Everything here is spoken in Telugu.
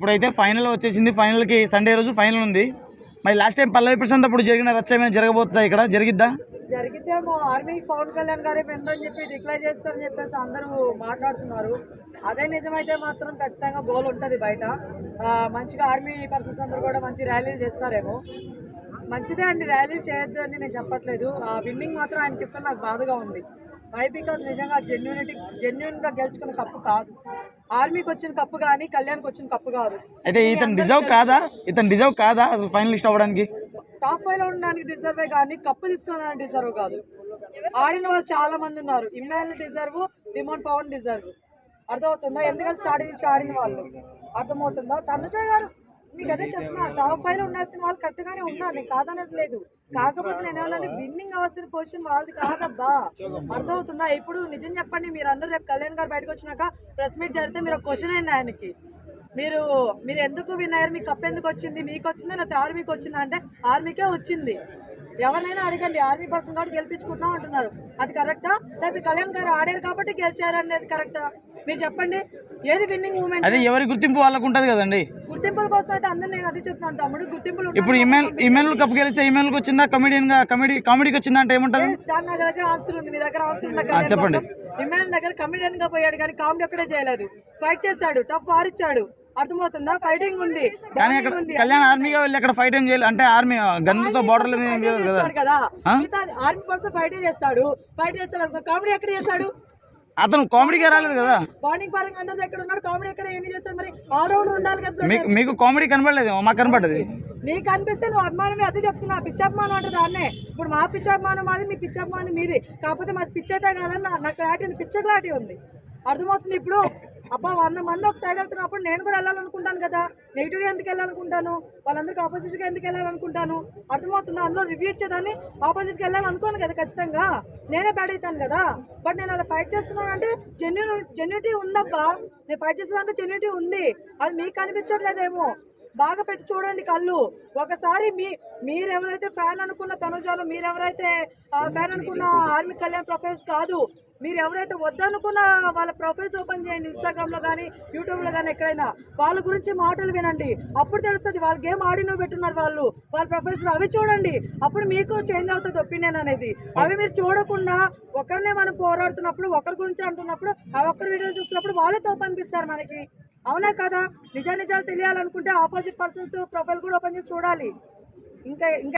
ఇప్పుడైతే ఫైనల్ వచ్చేసింది. ఫైనల్కి సండే రోజు ఫైనల్ ఉంది. మరి లాస్ట్ టైం పల్లవి ప్రశాంత్ అప్పుడు జరిగిన రచ్చ ఏమైనా జరగబోతుందా ఇక్కడ? జరిగిద్దా? జరిగితే ఆర్మీ పవన్ కళ్యాణ్ గారే అని చెప్పి డిక్లేర్ చేస్తారని చెప్పేసి అందరూ మాట్లాడుతున్నారు. అదే నిజమైతే మాత్రం ఖచ్చితంగా గోల్ ఉంటుంది బయట. మంచిగా ఆర్మీ పర్సన్స్ అందరూ కూడా మంచి ర్యాలీలు చేస్తారేమో. మంచిదే అండి. ర్యాలీలు చేయొద్దు అని నేను చెప్పట్లేదు. ఆ విన్నింగ్ మాత్రం ఆయనకి ఇస్తే నాకు బాధగా ఉంది. వై బికాస్ నిజంగా జెన్యునిటీ జెన్యున్గా గెలుచుకున్న కప్పు కాదు. ఆర్మీకి వచ్చిన కప్పు కానీ కళ్యాణ్కి వచ్చిన కప్పు కాదు. అయితే ఇతను డిజర్వ్ కాదా? ఇతను డిజర్వ్ కాదా అసలు ఫైనలిస్ట్ అవ్వడానికి? టాప్ ఫైవ్లో ఉండడానికి డిజర్వే కానీ కప్పు తీసుకున్నదానికి డిజర్వ్ కాదు. ఆడిన వాళ్ళు చాలా మంది ఉన్నారు. ఇమ్మాన్ డిజర్వ్ డిమోన్ పవన్ డిజర్వ్ అర్థమవుతుందా? ఎందుకంటే స్టార్టింగ్ నుంచి ఆడిన వాళ్ళు. అర్థమవుతుందా? తనుజ గారు మీకు అదే చెప్తున్నా టాప్ ఫైవ్లో ఉండాల్సిన వాళ్ళు కరెక్ట్ గానే ఉన్నారు నేను కాదనట్లేదు. కాకపోతే నేను ఏమన్నా విన్నింగ్ అవ్వాల్సిన పొజిషన్ వాళ్ళది కాదబ్బా. అర్థమవుతుందా? ఇప్పుడు నిజం చెప్పండి మీరు అందరూ రేపు కళ్యాణ్ గారు బయటకు వచ్చినాక ప్రెస్ మీట్ జరిగితే మీరు ఒక క్వశ్చన్ అయింది ఆయనకి? మీరు మీరు ఎందుకు విన్ అయ్యారు? మీకు కప్ ఎందుకు వచ్చింది? మీకు వచ్చిందా? లేకపోతే ఆర్మీకి వచ్చిందా? అంటే ఆర్మీకే వచ్చింది. ఎవరినైనా అడగండి ఆర్మీ పర్సన్ కాబట్టి గెలిపించుకుంటున్నాం అంటున్నారు. అది కరెక్టా లేకపోతే కళ్యాణ్ గారు ఆడారు కాబట్టి గెలిచారు అనేది కరెక్టా మీరు చెప్పండి ఏది విన్నింగ్ మూమెంట్ అదే ఎవరి గుర్తింపు వాళ్ళకు ఉంటుంది కదండి. గుర్తింపుల కోసం అయితే అందరూ నేను అది చెప్తున్నాను తమ్ముడు గుర్తింపులు. ఇప్పుడు ఇమెయిల్ ఇమెయిల్ కప్ గెలిస్తే ఇమెయిల్కి వచ్చిందా? కమెడియన్గా కమెడీ కామెడీకి వచ్చిందా అంటే ఏమంటారు? దాని నా దగ్గర ఆన్సర్ ఉంది మీ దగ్గర ఆన్సర్ ఉంది చెప్పండి. ఇమ్మాన్ దగ్గర కమిడియన్గా పోయాడు కానీ కామెడీ ఒక్కడే చేయలేదు. ఫైట్ చేశాడు టఫ్ వార్ ఇచ్చాడు. అర్థమవుతుందా? ఫైటింగ్ ఉంది. కానీ అక్కడ. కళ్యాణ్ ఆర్మీగా వెళ్ళి అక్కడ ఫైట్ ఏం చేయాలి అంటే ఆర్మీ బార్డర్లు ఫైట్ చేయలేదు కదా? ఆర్మీ పర్సన్ ఫైట్ చేస్తాడు? ఫైట్ చేస్తాడు కామెడీ ఎక్కడ చేస్తాడు? అతను కామెడీగా రాలేదు కదా. బాండింగ్ పరంగా అందరూ ఎక్కడ ఉన్నాడు కామెడీ ఎక్కడ ఏం చేస్తాడు మరి? ఉండాలి కదా మీకు మీకు కామెడీ కనపడలేదు మాకు కనపడ్డది నీకు అనిపిస్తే నువ్వు అభిమానమే అదే చెప్తున్నా. పిచ్చాభిమానం అంటే దాన్నే. ఇప్పుడు మా పిచ్చాభిమానం మాది మీ పిచ్చాభిమానం మీది. కాకపోతే మాది పిచ్చి అయితే కాదని నా- నాకు క్లారిటీ ఉంది. పిచ్చ క్లారిటీ ఉంది. అర్థమవుతుంది ఇప్పుడు? అబ్బా వంద మంది ఒక సైడ్ వెళ్తున్నప్పుడు నేను కూడా వెళ్ళాలనుకుంటాను కదా. నెగిటివ్గా ఎందుకు వెళ్ళాలనుకుంటాను? వాళ్ళందరికీ ఆపోజిట్గా ఎందుకు వెళ్ళాలనుకుంటాను? అర్థమవుతుంది? అందులో రివ్యూ ఇచ్చేదాన్ని ఆపోజిట్కి వెళ్ళాలనుకోను కదా ఖచ్చితంగా. నేనే బ్యాడ్ అవుతాను కదా. బట్ నేను అలా ఫైట్ చేస్తున్నాను అంటే జెన్యున్ జెన్యుటీ ఉందబ్బా. నేను ఫైట్ చేసేదానికి జెన్యుటీ ఉంది. అది మీకు కనిపించట్లేదేమో. బాగా పెట్టి చూడండి కళ్ళు. ఒకసారి మీ మీరెవరైతే ఫ్యాన్ అనుకున్న తనుజాలు మీరెవరైతే ఫ్యాన్ అనుకున్న ఆర్మీ కళ్యాణ్ ప్రొఫైల్స్ కాదు మీరు ఎవరైతే వద్దనుకున్న వాళ్ళ ప్రొఫైల్స్ ఓపెన్ చేయండి ఇన్స్టాగ్రామ్లో కానీ యూట్యూబ్లో కానీ ఎక్కడైనా. వాళ్ళ గురించి మాటలు వినండి. అప్పుడు తెలుస్తుంది వాళ్ళ గేమ్ ఆడినో పెట్టున్నారు వాళ్ళు. వాళ్ళ ప్రొఫైల్స్ అవి చూడండి. అప్పుడు మీకు చేంజ్ అవుతుంది ఒపీనియన్ అనేది. అవి మీరు చూడకుండా ఒకరినే మనం పోరాడుతున్నప్పుడు ఒకరి గురించి అంటున్నప్పుడు ఆ ఒక్కరి వీడియోలు చూసినప్పుడు వాళ్ళే తప్పు అనిపిస్తారు మనకి. అవునా కదా? నిజా నిజాలు తెలియాలనుకుంటే ఆపోజిట్ పర్సన్స్ ప్రొఫైల్ కూడా ఓపెన్ చేసి చూడాలి. ఇంకా ఇంకా